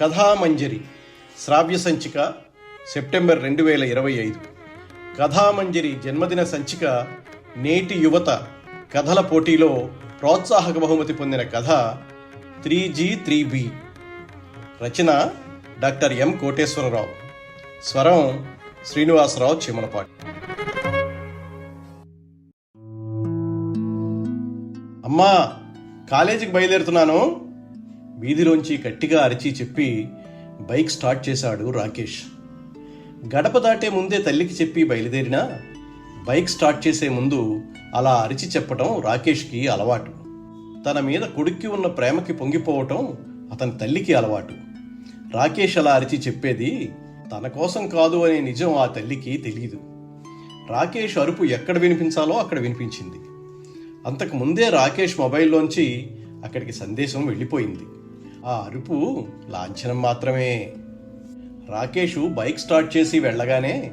కథామంజరి శ్రావ్య సంచిక సెప్టెంబర్ రెండు వేల ఇరవై ఐదు. కథామంజరి జన్మదిన సంచిక నేటి యువత కథల పోటీలో ప్రోత్సాహక బహుమతి పొందిన కథ త్రీ జీ త్రీ బి రచన డాక్టర్ ఎం కోటేశ్వరరావు. స్వరం శ్రీనివాసరావు చిమలపాటి. అమ్మా కాలేజీకి బయలుదేరుతున్నాను. వీధిలోంచి గట్టిగా అరిచి చెప్పి బైక్ స్టార్ట్ చేశాడు రాకేష్. గడప దాటే ముందే తల్లికి చెప్పి బయలుదేరినా బైక్ స్టార్ట్ చేసే ముందు అలా అరిచి చెప్పటం రాకేష్కి అలవాటు. తన మీద కొడుక్కి ఉన్న ప్రేమకి పొంగిపోవటం అతని తల్లికి అలవాటు. రాకేష్ అలా అరిచి చెప్పేది తన కోసం కాదు అనే నిజం ఆ తల్లికి తెలియదు రాకేష్ అరుపు ఎక్కడ వినిపించాలో అక్కడ వినిపించింది. అంతకు ముందే రాకేష్ మొబైల్లోంచి అక్కడికి సందేశం వెళ్ళిపోయింది. ఆ అరుపు లాంఛనం మాత్రమే. రాకేషు బైక్ స్టార్ట్ చేసి వెళ్ళగానే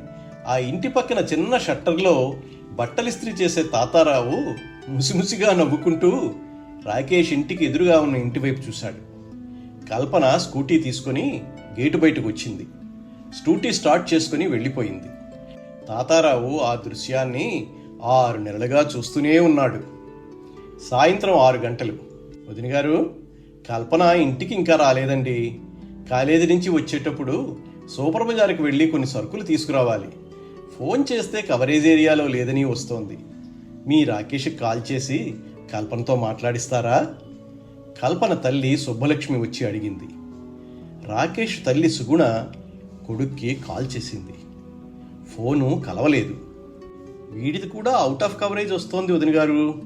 ఆ ఇంటి పక్కన చిన్న షట్టర్లో బట్టలిస్త్రీ చేసే తాతారావు ముసిముసిగా నవ్వుకుంటూ రాకేష్ ఇంటికి ఎదురుగా ఉన్న ఇంటి వైపు చూశాడు. కల్పన స్కూటీ తీసుకొని గేటు బయటకు వచ్చింది. స్కూటీ స్టార్ట్ చేసుకుని వెళ్ళిపోయింది. తాతారావు ఆ దృశ్యాన్ని ఆరు నెలలుగా చూస్తూనే ఉన్నాడు. సాయంత్రం ఆరు గంటలు. వదిన గారు కల్పన ఇంటికి ఇంకా రాలేదండి. కాలేజీ నుంచి వచ్చేటప్పుడు సూపర్ బజార్కి వెళ్ళి కొన్ని సరుకులు తీసుకురావాలి. ఫోన్ చేస్తే కవరేజ్ ఏరియాలో లేదని వస్తోంది. మీ రాకేష్కి కాల్ చేసి కల్పనతో మాట్లాడిస్తారా? కల్పన తల్లి సుబ్బలక్ష్మి వచ్చి అడిగింది. రాకేష్ తల్లి సుగుణ కొడుక్కి కాల్ చేసింది. ఫోను కలవలేదు. వీడిది కూడా అవుట్ ఆఫ్ కవరేజ్ వస్తోంది వదిన గారు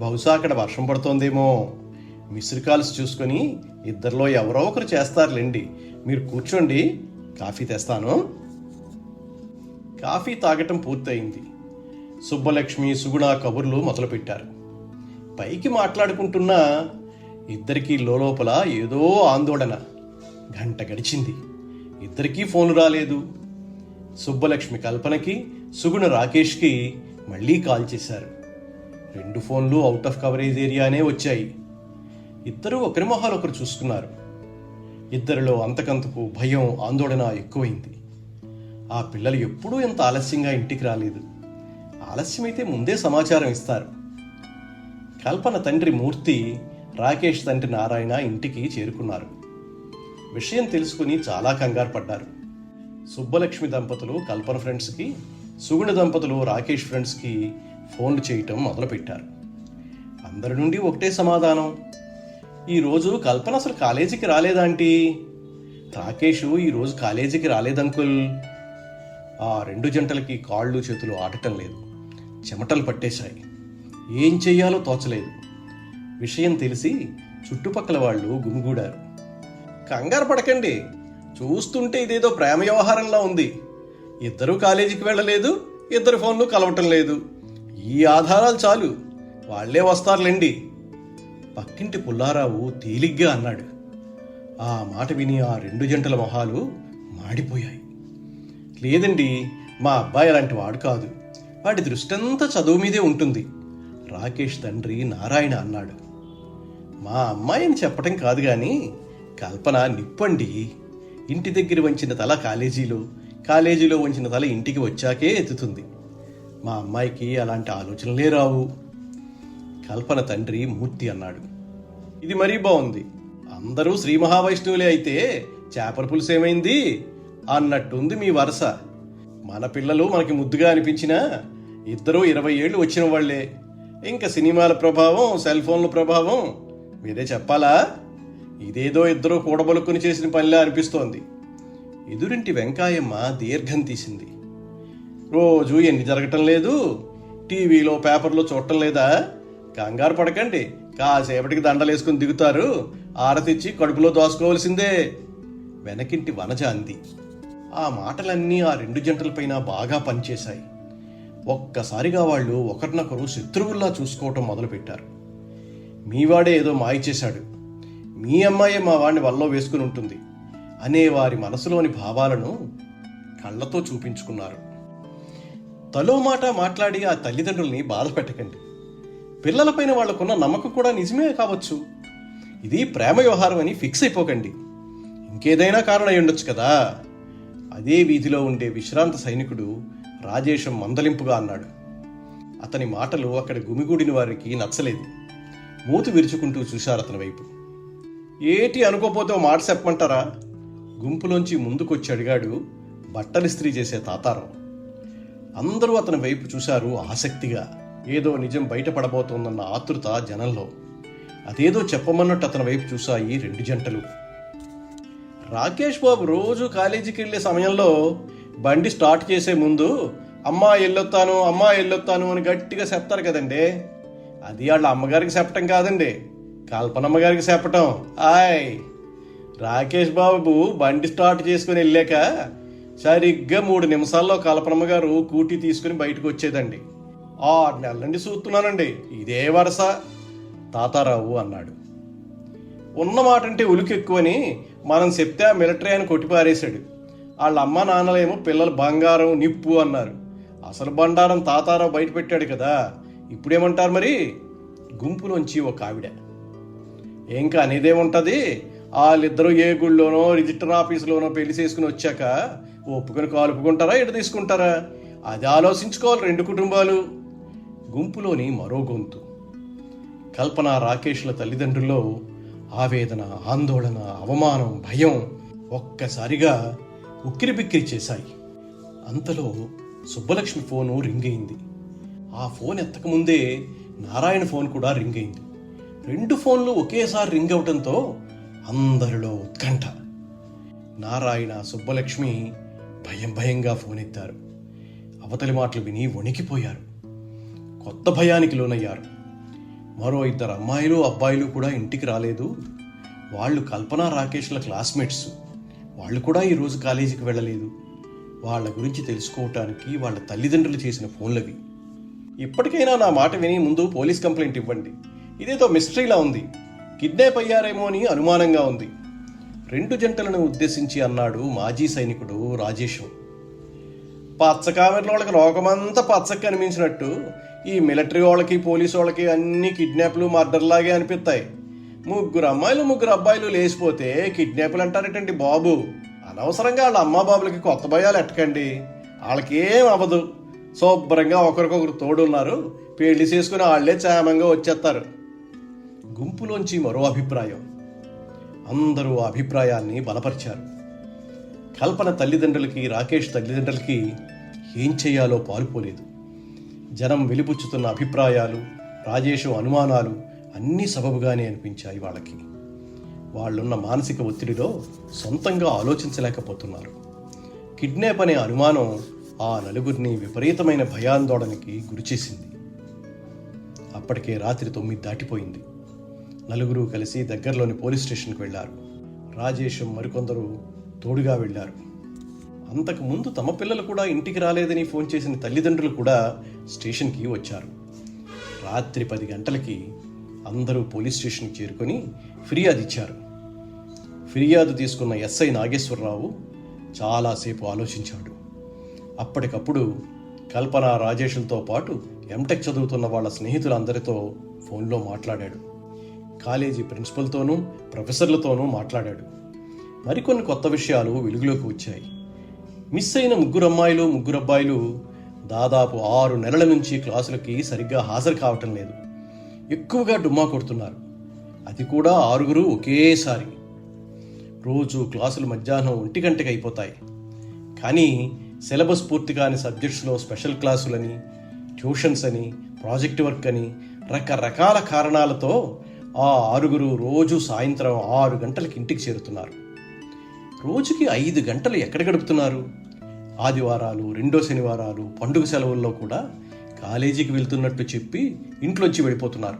బహుశా అక్కడ వర్షం పడుతోందేమో. మిస్డ్ కాల్స్ చూసుకొని ఇద్దరిలో ఎవరో ఒకరు చేస్తారులేండి. మీరు కూర్చోండి కాఫీ తెస్తాను. కాఫీ తాగటం పూర్తయింది. సుబ్బలక్ష్మి సుగుణ కబుర్లు మొదలుపెట్టారు. పైకి మాట్లాడుకుంటున్నా ఇద్దరికీ లోపల ఏదో ఆందోళన. గంట గడిచింది. ఇద్దరికీ ఫోన్ రాలేదు. సుబ్బలక్ష్మి కల్పనకి సుగుణ రాకేష్కి మళ్ళీ కాల్ చేశారు. రెండు ఫోన్లు అవుట్ ఆఫ్ కవరేజ్ ఏరియానే వచ్చాయి. ఇద్దరూ ఒకరి మొహాలు ఒకరు చూసుకున్నారు. ఇద్దరిలో అంతకంతకు భయం ఆందోళన ఎక్కువైంది. ఆ పిల్లలు ఎప్పుడూ ఎంత ఆలస్యంగా ఇంటికి రాలేదు. ఆలస్యమైతే ముందే సమాచారం ఇస్తారు. కల్పన తండ్రి మూర్తి రాకేష్ తండ్రి నారాయణ ఇంటికి చేరుకున్నారు. విషయం తెలుసుకుని చాలా కంగారు పడ్డారు. సుబ్బలక్ష్మి దంపతులు కల్పన ఫ్రెండ్స్కి సుగుణ దంపతులు రాకేష్ ఫ్రెండ్స్కి ఫోన్లు చేయటం మొదలుపెట్టారు. అందరి నుండి ఒకటే సమాధానం ఈరోజు కల్పన అసలు కాలేజీకి రాలేదాంటీ రాకేష్ ఈరోజు కాలేజీకి రాలేదంకుల్ ఆ రెండు జంటలకి కాళ్ళు చేతులు ఆడటం లేదు. చెమటలు పట్టేశాయి. ఏం చెయ్యాలో తోచలేదు. విషయం తెలిసి చుట్టుపక్కల వాళ్ళు గుమిగూడారు. కంగారు పడకండి. చూస్తుంటే ఇదేదో ప్రేమ వ్యవహారంలా ఉంది. ఇద్దరు కాలేజీకి వెళ్ళలేదు ఇద్దరు ఫోన్లు కలవటం లేదు. ఈ ఆధారాలు చాలు. వాళ్ళే వస్తారులేండి. పక్కింటి పుల్లారావు తేలిగ్గా అన్నాడు. ఆ మాట విని ఆ రెండు జంటల మొహాలు మాడిపోయాయి. లేదండి మా అబ్బాయి అలాంటి వాడు కాదు. వాడి దృష్టంతా చదువు మీదే ఉంటుంది రాకేష్ తండ్రి నారాయణ అన్నాడు. మా అమ్మాయిని చెప్పటం కాదు కానీ కల్పన నిప్పండి. ఇంటి దగ్గర వంచిన తల కాలేజీలో కాలేజీలో వంచిన తల ఇంటికి వచ్చాకే ఎత్తుతుంది. మా అమ్మాయికి అలాంటి ఆలోచనలే రావు. కల్పన తండ్రి మూర్తి అన్నాడు. ఇది మరీ బాగుంది అందరూ శ్రీ మహావైష్ణవులే అయితే చేపల పులుసు ఏమైంది? అన్నట్టుంది మీ వరస. మన పిల్లలు మనకి ముద్దుగా అనిపించినా ఇద్దరూ ఇరవై ఏళ్ళు వచ్చిన వాళ్ళే ఇంకా సినిమాల ప్రభావం సెల్ ఫోన్ల ప్రభావం మీరే చెప్పాలా? ఇదేదో ఇద్దరూ కూడబలుక్కుని చేసిన పనిలా అనిపిస్తోంది. ఎదురింటి వెంకాయమ్మ దీర్ఘం తీసింది. రోజు ఎన్ని జరగటం లేదు? టీవీలో పేపర్లో చూడటం లేదా? కంగారు పడకండి. కాసేపటికి దండలేసుకుని దిగుతారు. ఆరతిచ్చి కడుపులో దోసుకోవలసిందే వెనకింటి వనజ అంది. ఆ మాటలన్నీ ఆ రెండు జంటలపైన బాగా పనిచేశాయి. ఒక్కసారిగా వాళ్ళు ఒకరినొకరు శత్రువుల్లా చూసుకోవటం మొదలుపెట్టారు. మీవాడే ఏదో మాయచేశాడు మీ అమ్మాయే మా వాడిని వల్లో వేసుకుని ఉంటుంది. అనే వారి మనసులోని భావాలను కళ్ళతో చూపించుకున్నారు. తలో మాట మాట్లాడి ఆ తల్లిదండ్రుల్ని బాధ పెట్టకండి పిల్లలపైన వాళ్ళకున్న నమ్మకం కూడా నిజమే కావచ్చు. ఇది ప్రేమ వ్యవహారం అని ఫిక్స్ అయిపోకండి. ఇంకేదైనా కారణం అయి ఉండొచ్చు కదా. అదే వీధిలో ఉండే విశ్రాంత సైనికుడు రాజేశం మందలింపుగా అన్నాడు. అతని మాటలు అక్కడ గుమిగూడిన వారికి నచ్చలేదు. మూతి విరుచుకుంటూ చూశారు అతని వైపు. ఏటి అనుకోపోతే మాట చెప్పమంటారా? గుంపులోంచి ముందుకొచ్చి అడిగాడు బట్టలు ఇస్త్రీ చేసే తాతారావు. అందరూ అతని వైపు చూశారు ఆసక్తిగా. ఏదో నిజం బయటపడబోతోందన్న ఆతృత జనంలో. అదేదో చెప్పమన్నట్టు అతని వైపు చూశాయి రెండు జంటలు. రాకేష్ బాబు రోజు కాలేజీకి వెళ్ళే సమయంలో బండి స్టార్ట్ చేసే ముందు అమ్మా ఎల్లొత్తాను అమ్మా ఎల్లొత్తాను అని గట్టిగా చెప్తారు కదండి. అది వాళ్ళ అమ్మగారికి చెప్పటం కాదండి. కల్పనమ్మ గారికి చెప్పటం. ఆయ్! రాకేష్ బాబు బండి స్టార్ట్ చేసుకుని వెళ్ళాక సరిగ్గా మూడు నిమిషాల్లో కల్పనమ్మ గారు కూటి తీసుకుని బయటకు వచ్చేదండి. ఆరు నెలల నుండి చూస్తున్నానండి ఇదే వరస. తాతారావు అన్నాడు. ఉన్న మాట అంటే ఉలికి ఎక్కువని మనం చెప్తే ఆ మిలిటరీ ఆయన కొట్టిపారేశాడు. వాళ్ళ అమ్మ నాన్నలేమో పిల్లలు బంగారం నిప్పు అన్నారు. అసలు బండారం తాతారావు బయట పెట్టాడు కదా. ఇప్పుడేమంటారు మరి? గుంపులోంచి ఒక ఆవిడ. ఇంకా అనేదేముంటది? వాళ్ళిద్దరూ ఏ గుళ్ళోనో రిజిస్టర్ ఆఫీసులోనో పెళ్ళి చేసుకుని వచ్చాక ఒప్పుకొని కాలుపుకుంటారా ఎటు తీసుకుంటారా? అది ఆలోచించుకోవాలి రెండు కుటుంబాలు. గుంపులోని మరో గొంతు. కల్పన రాకేష్ల తల్లిదండ్రుల్లో ఆవేదన ఆందోళన అవమానం భయం ఒక్కసారిగా ఉక్కిరిబిక్కిరి చేశాయి. అంతలో సుబ్బలక్ష్మి ఫోను రింగ్ అయింది. ఆ ఫోన్ ఎత్తకముందే నారాయణ ఫోన్ కూడా రింగ్ అయింది. రెండు ఫోన్లు ఒకేసారి రింగ్ అవటంతో అందరిలో ఉత్కంఠ. నారాయణ సుబ్బలక్ష్మి భయం భయంగా ఫోన్ ఎత్తారు అవతలి మాటలు విని వణికిపోయారు. కొత్త భయానికి లోనయ్యారు. మరో ఇద్దరు అమ్మాయిలు అబ్బాయిలు కూడా ఇంటికి రాలేదు. వాళ్ళు కల్పన రాకేష్ల క్లాస్మేట్స్. వాళ్ళు కూడా ఈరోజు కాలేజీకి వెళ్ళలేదు. వాళ్ళ గురించి తెలుసుకోవటానికి వాళ్ళ తల్లిదండ్రులు చేసిన ఫోన్లవి. ఇప్పటికైనా నా మాట విని ముందు పోలీస్ కంప్లైంట్ ఇవ్వండి. ఇదేదో మిస్టరీలా ఉంది. కిడ్నాప్ అయ్యారేమో అని అనుమానంగా ఉంది. రెండు జంటలను ఉద్దేశించి అన్నాడు మాజీ సైనికుడు రాజేశం పచ్చ కామెర్ల వాళ్ళకి లోకమంతా పచ్చకి కనిపించినట్టు ఈ మిలిటరీ వాళ్ళకి పోలీసు వాళ్ళకి అన్ని కిడ్నాప్లు మర్డర్లాగే అనిపిస్తాయి. ముగ్గురు అమ్మాయిలు ముగ్గురు అబ్బాయిలు లేచిపోతే కిడ్నాప్లు అంటారటండి బాబు? అనవసరంగా వాళ్ళ అమ్మా బాబులకి కొత్త భయాలు ఎట్టకండి. వాళ్ళకేం అవ్వదు. శుభ్రంగా ఒకరికొకరు తోడున్నారు. పెళ్ళి చేసుకుని వాళ్ళే క్షేమంగా వచ్చేస్తారు. గుంపులోంచి మరో అభిప్రాయం. అందరూ ఆ అభిప్రాయాన్ని బలపరిచారు. కల్పన తల్లిదండ్రులకి రాకేష్ తల్లిదండ్రులకి ఏం చేయాలో పాలుపోలేదు. జనం వెలిపుచ్చుతున్న అభిప్రాయాలు రాజేషు అనుమానాలు అన్నీ సబబుగానే అనిపించాయి వాళ్ళకి. వాళ్ళున్న మానసిక ఒత్తిడిలో సొంతంగా ఆలోచించలేకపోతున్నారు. కిడ్నాప్ అనే అనుమానం ఆ నలుగురిని విపరీతమైన భయాందోళనకి గురిచేసింది. అప్పటికే రాత్రి తొమ్మిది దాటిపోయింది. నలుగురు కలిసి దగ్గరలోని పోలీస్ స్టేషన్కి వెళ్ళారు రాజేష్ మరికొందరు తోడుగా వెళ్ళారు. అంతకుముందు తమ పిల్లలు కూడా ఇంటికి రాలేదని ఫోన్ చేసిన తల్లిదండ్రులు కూడా స్టేషన్కి వచ్చారు. రాత్రి పది గంటలకి అందరూ పోలీస్ స్టేషన్కి చేరుకొని ఫిర్యాదు ఇచ్చారు. ఫిర్యాదు తీసుకున్న ఎస్ఐ నాగేశ్వరరావు చాలాసేపు ఆలోచించాడు. అప్పటికప్పుడు కల్పన రాజేషులతో పాటు ఎంటెక్ చదువుతున్న వాళ్ళ స్నేహితులందరితో ఫోన్లో మాట్లాడాడు. కాలేజీ ప్రిన్సిపల్తోనూ ప్రొఫెసర్లతోనూ మాట్లాడాడు. మరికొన్ని కొత్త విషయాలు వెలుగులోకి వచ్చాయి. మిస్ అయిన ముగ్గురు అమ్మాయిలు ముగ్గురు అబ్బాయిలు దాదాపు ఆరు నెలల నుంచి క్లాసులకి సరిగ్గా హాజరు కావటం లేదు. ఎక్కువగా డుమ్మా కొడుతున్నారు. అది కూడా ఆరుగురు ఒకేసారి. రోజు క్లాసులు మధ్యాహ్నం ఒంటి గంటకి అయిపోతాయి. కానీ సిలబస్ పూర్తి కాని సబ్జెక్ట్స్లో స్పెషల్ క్లాసులని ట్యూషన్స్ అని ప్రాజెక్ట్ వర్క్ అని రకరకాల కారణాలతో ఆ ఆరుగురు రోజు సాయంత్రం ఆరు గంటలకి ఇంటికి చేరుతున్నారు. రోజుకి ఐదు గంటలు ఎక్కడ గడుపుతున్నారు? ఆదివారాలు రెండో శనివారాలు పండుగ సెలవుల్లో కూడా కాలేజీకి వెళ్తున్నట్టు చెప్పి ఇంట్లోంచి వెళ్ళిపోతున్నారు.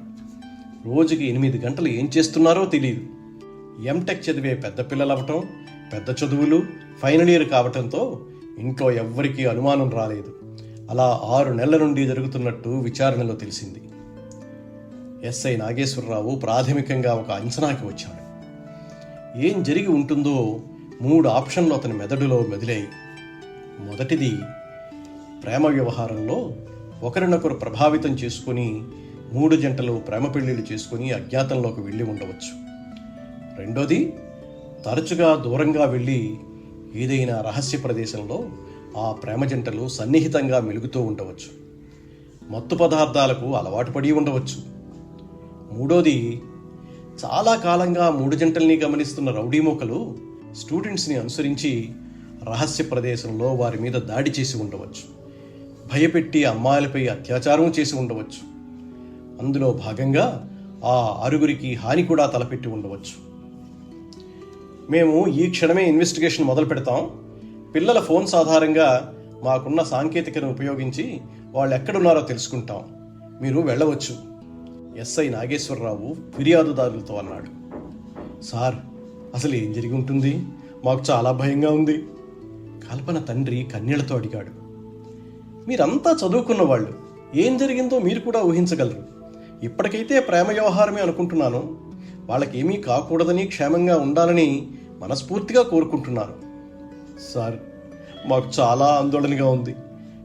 రోజుకి ఎనిమిది గంటలు ఏం చేస్తున్నారో తెలియదు ఎంటెక్ చదివే పెద్ద పిల్లలు అవటం పెద్ద చదువులు ఫైనల్ ఇయర్ కావటంతో ఇంట్లో ఎవ్వరికీ అనుమానం రాలేదు. అలా ఆరు నెలల నుండి జరుగుతున్నట్టు విచారణలో తెలిసింది. ఎస్ఐ నాగేశ్వరరావు ప్రాథమికంగా ఒక అంచనాకి వచ్చాడు. ఏం జరిగి ఉంటుందో మూడు ఆప్షన్లు అతని మెదడులో మెదిలాయి. మొదటిది ప్రేమ వ్యవహారంలో ఒకరినొకరు ప్రభావితం చేసుకుని మూడు జంటలు ప్రేమ పెళ్ళిళ్ళు చేసుకుని అజ్ఞాతంలోకి వెళ్ళి ఉండవచ్చు. రెండోది తరచుగా దూరంగా వెళ్ళి ఏదైనా రహస్య ప్రదేశంలో ఆ ప్రేమ జంటలు సన్నిహితంగా మెలుగుతూ ఉండవచ్చు. మత్తు పదార్థాలకు అలవాటు పడి ఉండవచ్చు. మూడోది చాలా కాలంగా మూడు జంటల్ని గమనిస్తున్న రౌడీ మూకలు స్టూడెంట్స్ని అనుసరించి రహస్య ప్రదేశంలో వారి మీద దాడి చేసి ఉండవచ్చు. భయపెట్టి అమ్మాయిలపై అత్యాచారం చేసి ఉండవచ్చు. అందులో భాగంగా ఆ ఆరుగురికి హాని కూడా తలపెట్టి ఉండవచ్చు. మేము ఈ క్షణమే ఇన్వెస్టిగేషన్ మొదలు పెడతాం. పిల్లల ఫోన్స్ ఆధారంగా మాకున్న సాంకేతికను ఉపయోగించి వాళ్ళు ఎక్కడున్నారో తెలుసుకుంటాం. మీరు వెళ్ళవచ్చు. ఎస్ఐ నాగేశ్వరరావు ఫిర్యాదుదారులతో అన్నాడు. సార్ అసలు ఏం జరిగి ఉంటుంది? మాకు చాలా భయంగా ఉంది. కల్పన తండ్రి కన్నీళ్ళతో అడిగాడు. మీరంతా చదువుకున్న వాళ్ళు ఏం జరిగిందో మీరు కూడా ఊహించగలరు. ఇప్పటికైతే ప్రేమ వ్యవహారమే అనుకుంటున్నాను. వాళ్ళకేమీ కాకూడదని క్షేమంగా ఉండాలని మనస్ఫూర్తిగా కోరుకుంటున్నాను సార్ మాకు చాలా ఆందోళనగా ఉంది.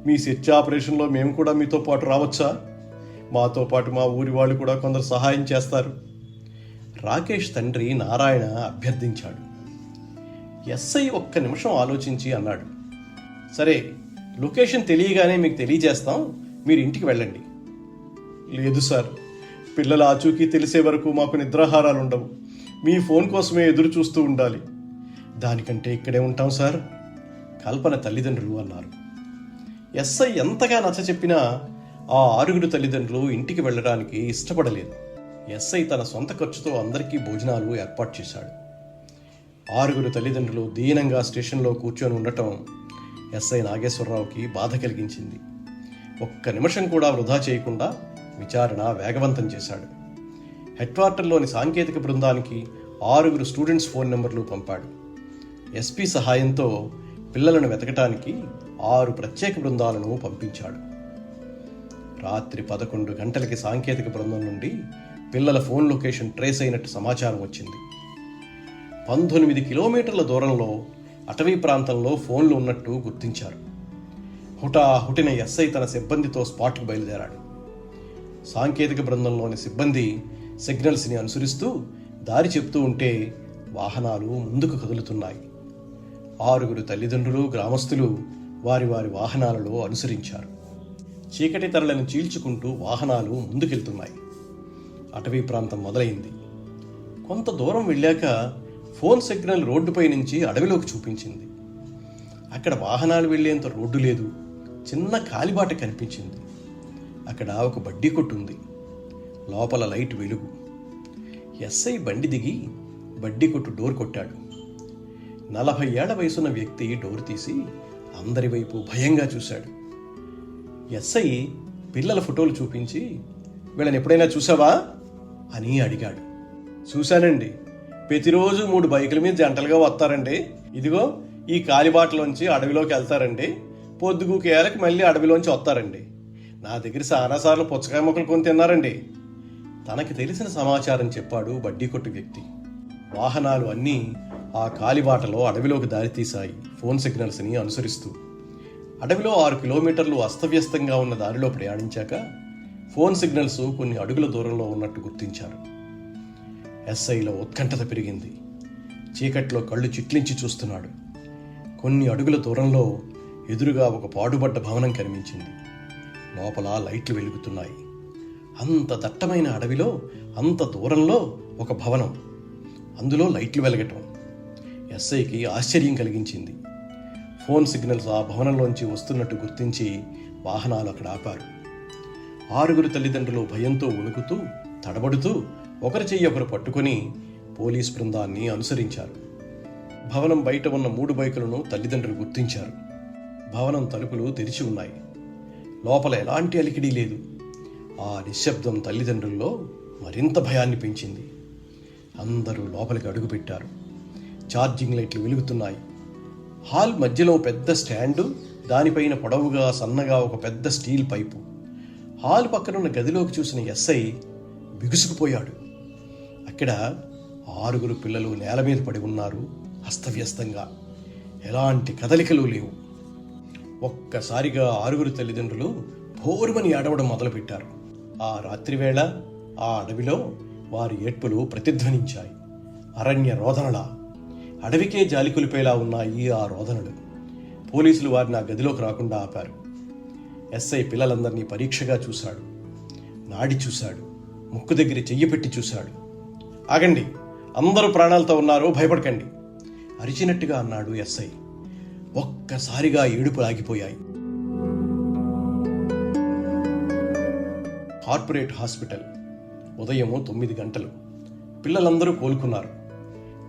మీ సెర్చ్ ఆపరేషన్లో మేము కూడా మీతో పాటు రావచ్చా? మాతో పాటు మా ఊరి వాళ్ళు కూడా కొందరు సహాయం చేస్తారు. రాకేష్ తండ్రి నారాయణ అభ్యర్థించాడు. ఎస్ఐ ఒక్క నిమిషం ఆలోచించి అన్నాడు సరే లొకేషన్ తెలియగానే మీకు తెలియజేస్తాం మీరు ఇంటికి వెళ్ళండి. లేదు సార్ పిల్లల ఆచూకీ తెలిసే వరకు మాకు నిద్రాహారాలు ఉండవు. మీ ఫోన్ కోసమే ఎదురు చూస్తూ ఉండాలి. దానికంటే ఇక్కడే ఉంటాం సార్ కల్పన తల్లిదండ్రులు అన్నారు. ఎస్ఐ ఎంతగా నచ్చ చెప్పినా ఆ ఆరుగురు తల్లిదండ్రులు ఇంటికి వెళ్ళడానికి ఇష్టపడలేదు. ఎస్ఐ తన సొంత ఖర్చుతో అందరికీ భోజనాలు ఏర్పాటు చేశాడు. ఆరుగురు తల్లిదండ్రులు దీనంగా స్టేషన్లో కూర్చొని ఉండటం ఎస్ఐ నాగేశ్వరరావుకి బాధ కలిగించింది. ఒక్క నిమిషం కూడా వృధా చేయకుండా విచారణ వేగవంతం చేశాడు. హెడ్ క్వార్టర్లోని సాంకేతిక బృందానికి ఆరుగురు స్టూడెంట్స్ ఫోన్ నెంబర్లు పంపాడు. ఎస్పీ సహాయంతో పిల్లలను వెతకటానికి ఆరు ప్రత్యేక బృందాలను పంపించాడు. రాత్రి పదకొండు గంటలకి సాంకేతిక బృందం నుండి పిల్లల ఫోన్ లొకేషన్ ట్రేస్ అయినట్టు సమాచారం వచ్చింది. పంతొమ్మిది కిలోమీటర్ల దూరంలో అటవీ ప్రాంతంలో ఫోన్లు ఉన్నట్టు గుర్తించారు. హుటా హుటిన ఎస్ఐ తన సిబ్బందితో స్పాట్కు బయలుదేరాడు. సాంకేతిక బృందంలోని సిబ్బంది సిగ్నల్స్ని అనుసరిస్తూ దారి చెప్తూ ఉంటే వాహనాలు ముందుకు కదులుతున్నాయి. ఆరుగురు తల్లిదండ్రులు గ్రామస్తులు వారి వారి వాహనాలలో అనుసరించారు. చీకటి తరలను చీల్చుకుంటూ వాహనాలు ముందుకెళ్తున్నాయి. అటవీ ప్రాంతం మొదలైంది. కొంత దూరం వెళ్ళాక ఫోన్ సిగ్నల్ రోడ్డుపై నుంచి అడవిలోకి చూపించింది. అక్కడ వాహనాలు వెళ్ళేంత రోడ్డు లేదు. చిన్న కాలిబాట కనిపించింది. అక్కడ ఒక బడ్డీ కొట్టు ఉంది లోపల లైట్ వెలుగు. ఎస్ఐ బండి దిగి బడ్డీ కొట్టు డోర్ కొట్టాడు. నలభై ఏళ్ళ వయసున్న వ్యక్తి డోర్ తీసి అందరి వైపు భయంగా చూశాడు. ఎస్ఐ పిల్లల ఫోటోలు చూపించి వీళ్ళని ఎప్పుడైనా చూసావా? అని అడిగాడు. చూశానండి. ప్రతిరోజు మూడు బైకుల మీద జంటలుగా వస్తారండి. ఇదిగో ఈ కాలిబాటలోంచి అడవిలోకి వెళ్తారండి. పొద్దుగుకి మళ్ళీ అడవిలోంచి వస్తారండి. నా దగ్గర సారాసార్లు పుచ్చకాయ మొక్కలు కొని తిన్నారండి. తనకి తెలిసిన సమాచారం చెప్పాడు బడ్డీ కొట్టు వ్యక్తి. వాహనాలు అన్నీ ఆ కాలిబాటలో అడవిలోకి దారితీశాయి ఫోన్ సిగ్నల్స్ని అనుసరిస్తూ. అడవిలో ఆరు కిలోమీటర్లు అస్తవ్యస్తంగా ఉన్న దారిలో ప్రయాణించాక ఫోన్ సిగ్నల్స్ కొన్ని అడుగుల దూరంలో ఉన్నట్టు గుర్తించారు. ఎస్ఐలో ఉత్కంఠత పెరిగింది. చీకట్లో కళ్ళు చిట్లించి చూస్తున్నాడు. కొన్ని అడుగుల దూరంలో ఎదురుగా ఒక పాడుబడ్డ భవనం కనిపించింది. లోపల లైట్లు వెలుగుతున్నాయి. అంత దట్టమైన అడవిలో అంత దూరంలో ఒక భవనం. అందులో లైట్లు వెలగటం. ఎస్ఐకి ఆశ్చర్యం కలిగించింది. ఫోన్ సిగ్నల్స్ ఆ భవనంలోంచి వస్తున్నట్టు గుర్తించి వాహనాలు అక్కడ ఆపారు. ఆరుగురు తల్లిదండ్రులు భయంతో వణుకుతూ తడబడుతూ ఒకరి చెయ్యి ఒకరు పట్టుకొని పోలీస్ బృందాన్ని అనుసరించారు. భవనం బయట ఉన్న మూడు బైకులను తల్లిదండ్రులు గుర్తించారు. భవనం తలుపులు తెరిచి ఉన్నాయి. లోపల ఎలాంటి అలికిడి లేదు. ఆ నిశ్శబ్దం తల్లిదండ్రుల్లో మరింత భయాన్ని పెంచింది. అందరూ లోపలికి అడుగుపెట్టారు ఛార్జింగ్ లైట్లు వెలుగుతున్నాయి. హాల్ మధ్యలో పెద్ద స్టాండు దానిపైన పొడవుగా సన్నగా ఒక పెద్ద స్టీల్ పైపు. హాల్ పక్కనున్న గదిలోకి చూసిన ఎస్ఐ బిగుసుకుపోయాడు. అక్కడ ఆరుగురు పిల్లలు నేల మీద పడి ఉన్నారు అస్తవ్యస్తంగా. ఎలాంటి కదలికలు లేవు. ఒక్కసారిగా ఆరుగురు తల్లిదండ్రులు భోరుమని ఏడవడం మొదలుపెట్టారు. ఆ రాత్రివేళ ఆ అడవిలో వారి ఏడ్పులు ప్రతిధ్వనించాయి. అరణ్య రోదనల. అడవికే జాలికొలిపేలా ఉన్నాయి ఆ రోదనలు. పోలీసులు వారిని ఆ గదిలోకి రాకుండా ఆపారు. ఎస్ఐ పిల్లలందరినీ పరీక్షగా చూశాడు. నాడి చూశాడు. ముక్కు దగ్గర చెయ్యి పెట్టి చూశాడు. ఆగండి. అందరూ ప్రాణాలతో ఉన్నారు భయపడకండి. అరిచినట్టుగా అన్నాడు ఎస్ఐ. ఒక్కసారిగా ఏడుపు ఆగిపోయాయి కార్పొరేట్ హాస్పిటల్. ఉదయము తొమ్మిది గంటలు. పిల్లలందరూ కోలుకున్నారు.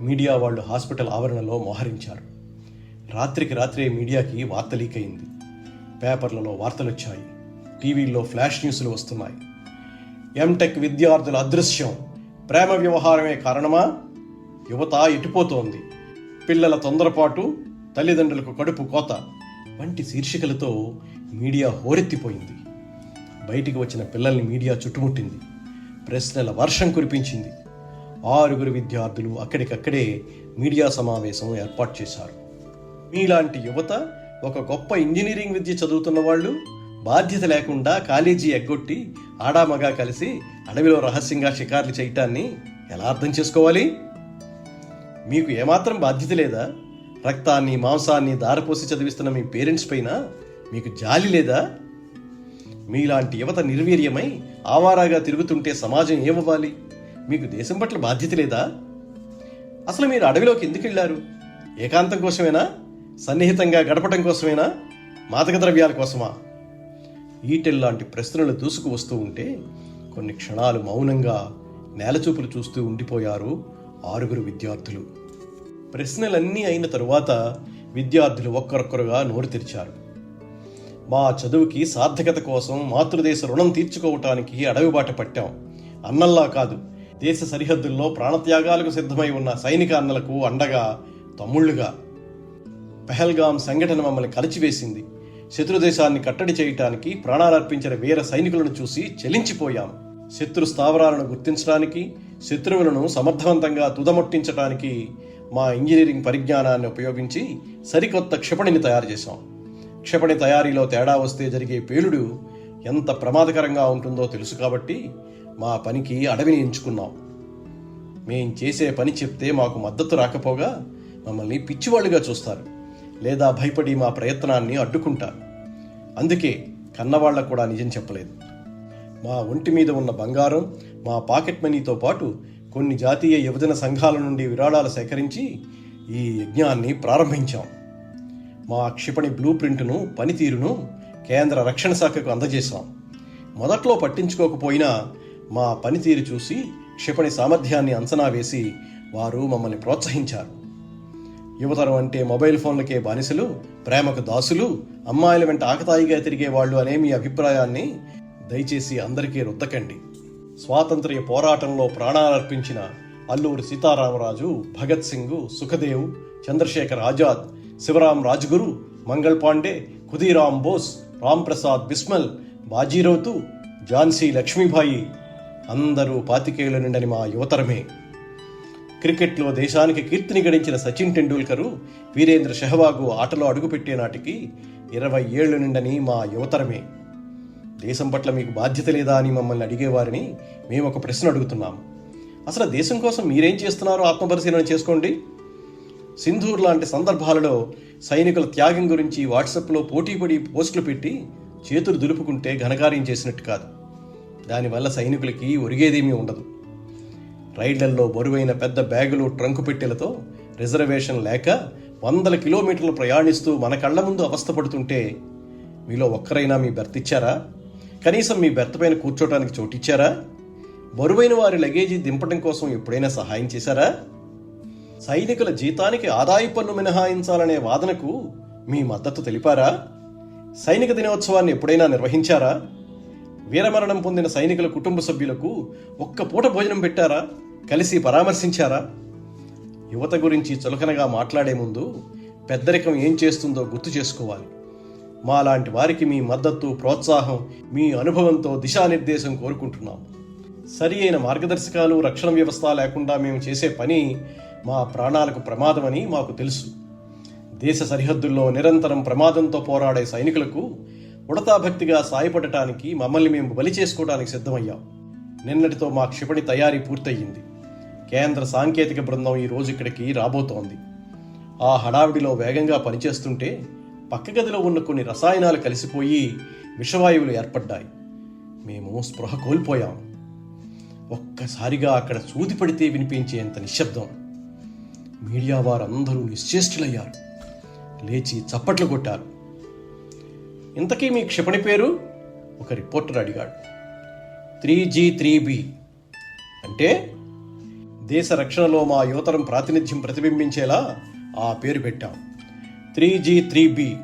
మీడియా వాళ్ళు హాస్పిటల్ ఆవరణలో మోహరించారు. రాత్రికి రాత్రే మీడియాకి వార్త లీక్ అయింది పేపర్లలో వార్తలు వచ్చాయి టీవీల్లో ఫ్లాష్ న్యూస్లు వస్తున్నాయి. ఎంటెక్ విద్యార్థుల అదృశ్యం. ప్రేమ వ్యవహారమే కారణమా? యువత ఎటుపోతోంది? పిల్లల తొందరపాటు తల్లిదండ్రులకు కడుపు కోత. వంటి శీర్షికలతో మీడియా హోరెత్తిపోయింది. బయటికి వచ్చిన పిల్లల్ని మీడియా చుట్టుముట్టింది. ప్రశ్నల వర్షం కురిపించింది. ఆరుగురు విద్యార్థులు అక్కడికక్కడే మీడియా సమావేశం ఏర్పాటు చేశారు. మీలాంటి యువత ఒక గొప్ప ఇంజనీరింగ్ విద్య చదువుతున్న వాళ్ళు బాధ్యత లేకుండా కాలేజీ ఎగ్గొట్టి ఆడామగా కలిసి అడవిలో రహస్యంగా షికార్లు చేయటాన్ని ఎలా అర్థం చేసుకోవాలి? మీకు ఏమాత్రం బాధ్యత లేదా? రక్తాన్ని మాంసాన్ని దారపోసి చదివిస్తున్న మీ పేరెంట్స్ పైన మీకు జాలి లేదా? మీలాంటి యువత నిర్వీర్యమై ఆవారాగా తిరుగుతుంటే సమాజం ఏమవ్వాలి? మీకు దేశం పట్ల బాధ్యత లేదా? అసలు మీరు అడవిలోకి ఎందుకు వెళ్ళారు? ఏకాంతం కోసమేనా? సన్నిహితంగా గడపటం కోసమేనా? మాదక ద్రవ్యాల కోసమా? ఈటెల్లాంటి ప్రశ్నలు దూసుకు వస్తూ ఉంటే కొన్ని క్షణాలు మౌనంగా నేలచూపులు చూస్తూ ఉండిపోయారు ఆరుగురు విద్యార్థులు. ప్రశ్నలన్నీ అయిన తరువాత విద్యార్థులు ఒక్కరొక్కరుగా నోరు తెరిచారు. మా చదువుకి సార్థకత కోసం మాతృదేశ రుణం తీర్చుకోవటానికి అడవిబాట పట్టాం. అన్నల్లా కాదు దేశ సరిహద్దుల్లో ప్రాణత్యాగాలకు సిద్ధమై ఉన్న సైనిక అన్నలకు అండగా తమ్ముళ్ళుగా. పెహల్గాం సంఘటన మమ్మల్ని కలిచివేసింది. శత్రుదేశాన్ని కట్టడి చేయటానికి ప్రాణాలర్పించిన వీర సైనికులను చూసి చలించిపోయాం. శత్రు స్థావరాలను గుర్తించడానికి శత్రువులను సమర్థవంతంగా తుదముట్టించడానికి మా ఇంజనీరింగ్ పరిజ్ఞానాన్ని ఉపయోగించి సరికొత్త క్షిపణిని తయారు చేశాం. క్షిపణి తయారీలో తేడా వస్తే జరిగే పేలుడు ఎంత ప్రమాదకరంగా ఉంటుందో తెలుసు కాబట్టి మా పనికి అడవిని ఎంచుకున్నాం. మేం చేసే పని చెప్తే మాకు మద్దతు రాకపోగా మమ్మల్ని పిచ్చివాళ్ళుగా చూస్తారు. లేదా భయపడి మా ప్రయత్నాన్ని అడ్డుకుంటారు అందుకే కన్నవాళ్ళకు కూడా నిజం చెప్పలేదు. మా ఒంటి మీద ఉన్న బంగారం మా పాకెట్ మనీతో పాటు కొన్ని జాతీయ యువజన సంఘాల నుండి విరాళాలు సేకరించి ఈ యజ్ఞాన్ని ప్రారంభించాం. మా క్షిపణి బ్లూ ప్రింట్ను పనితీరును కేంద్ర రక్షణ శాఖకు అందజేశాం. మొదట్లో పట్టించుకోకపోయినా మా పనితీరు చూసి క్షిపణి సామర్థ్యాన్ని అంచనా వేసి వారు మమ్మల్ని ప్రోత్సహించారు. యువతరం అంటే మొబైల్ ఫోన్లకే బానిసలు ప్రేమకు దాసులు అమ్మాయిల వెంట ఆకతాయిగా తిరిగే వాళ్ళు అనే మీ అభిప్రాయాన్ని దయచేసి అందరికీ రుద్దకండి. స్వాతంత్ర్య పోరాటంలో ప్రాణాలర్పించిన అల్లూరి సీతారామరాజు భగత్ సింగ్ సుఖదేవ్ చంద్రశేఖర్ ఆజాద్ శివరాం రాజ్గురు మంగళ్ పాండే ఖుదీరామ్ బోస్ రామ్ ప్రసాద్ బిస్మల్ బాజీరౌతు ఝాన్సీ లక్ష్మీబాయి అందరూ పాతికేళ్ళ నిండని మా యువతరమే. క్రికెట్లో దేశానికి కీర్తిని గడించిన సచిన్ టెండూల్కరు వీరేంద్ర సెహవాగు ఆటలో అడుగుపెట్టే నాటికి ఇరవై ఏళ్ళు నిండని మా యువతరమే. దేశం పట్ల మీకు బాధ్యత లేదా అని మమ్మల్ని అడిగేవారిని మేము ఒక ప్రశ్న అడుగుతున్నాము అసలు దేశం కోసం మీరేం చేస్తున్నారో ఆత్మపరిశీలన చేసుకోండి. సింధూర్ లాంటి సందర్భాలలో సైనికుల త్యాగం గురించి వాట్సాప్లో పోటీపడి పోస్టులు పెట్టి చేతులు దులుపుకుంటే ఘనకార్యం చేసినట్టు కాదు. దానివల్ల సైనికులకి ఒరిగేదేమీ ఉండదు. రైళ్ళల్లో బరువైన పెద్ద బ్యాగులు ట్రంకు పెట్టెలతో రిజర్వేషన్ లేక వందల కిలోమీటర్లు ప్రయాణిస్తూ మన కళ్ళ ముందు అవస్థపడుతుంటే మీలో ఒక్కరైనా మీ బెర్త్ ఇచ్చారా? కనీసం మీ బెర్త్ పైన కూర్చోటానికి చోటిచ్చారా బరువైన వారి లగేజీ దింపడం కోసం ఎప్పుడైనా సహాయం చేశారా? సైనికుల జీతానికి ఆదాయ పన్ను మినహాయించాలనే వాదనకు మీ మద్దతు తెలిపారా? సైనిక దినోత్సవాన్ని ఎప్పుడైనా నిర్వహించారా? వీరమరణం పొందిన సైనికుల కుటుంబ సభ్యులకు ఒక్క పూట భోజనం పెట్టారా? కలిసి పరామర్శించారా? యువత గురించి చులకనగా మాట్లాడే ముందు పెద్దరికం ఏం చేస్తుందో గుర్తు చేసుకోవాలి. మాలాంటి వారికి మీ మద్దతు ప్రోత్సాహం మీ అనుభవంతో దిశానిర్దేశం కోరుకుంటున్నాం. సరి అయిన మార్గదర్శకాలు రక్షణ వ్యవస్థ లేకుండా మేము చేసే పని మా ప్రాణాలకు ప్రమాదమని మాకు తెలుసు. దేశ సరిహద్దుల్లో నిరంతరం ప్రమాదంతో పోరాడే సైనికులకు ఉడతాభక్తిగా సాయపడటానికి మమ్మల్ని మేము బలి చేసుకోవడానికి సిద్ధమయ్యాం. నిన్నటితో మా క్షిపణి తయారీ పూర్తయింది కేంద్ర సాంకేతిక బృందం ఈ రోజు ఇక్కడికి రాబోతోంది. ఆ హడావిడిలో వేగంగా పనిచేస్తుంటే పక్క గదిలో ఉన్న కొన్ని రసాయనాలు కలిసిపోయి విషవాయువులు ఏర్పడ్డాయి. మేము స్పృహ కోల్పోయాం. ఒక్కసారిగా అక్కడ సూది పడితే వినిపించేంత నిశ్శబ్దం. మీడియా వారందరూ నిశ్చేష్టులయ్యారు. లేచి చప్పట్లు కొట్టారు. ఇంతకీ మీ క్షిపణి పేరు? ఒక రిపోర్టర్ అడిగాడు. Three G three B. అంటే దేశ రక్షణలో మా యువతరం ప్రాతినిధ్యం ప్రతిబింబించేలా ఆ పేరు పెట్టాం. Three G three B.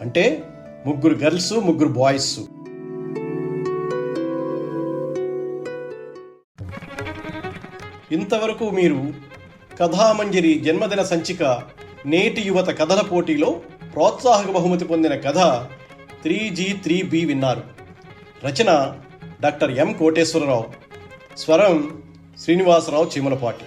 అంటే ముగ్గురు గర్ల్స్ ముగ్గురు బాయ్స్. ఇంతవరకు మీరు కథామంజరి జన్మదిన సంచిక నేటి యువత కథల పోటీలో ప్రోత్సాహక బహుమతి పొందిన కథ త్రీ జీ త్రీ బి విన్నారు. రచన డాక్టర్ ఎం కోటేశ్వరరావు. స్వరం శ్రీనివాసరావు చీమలపాటి.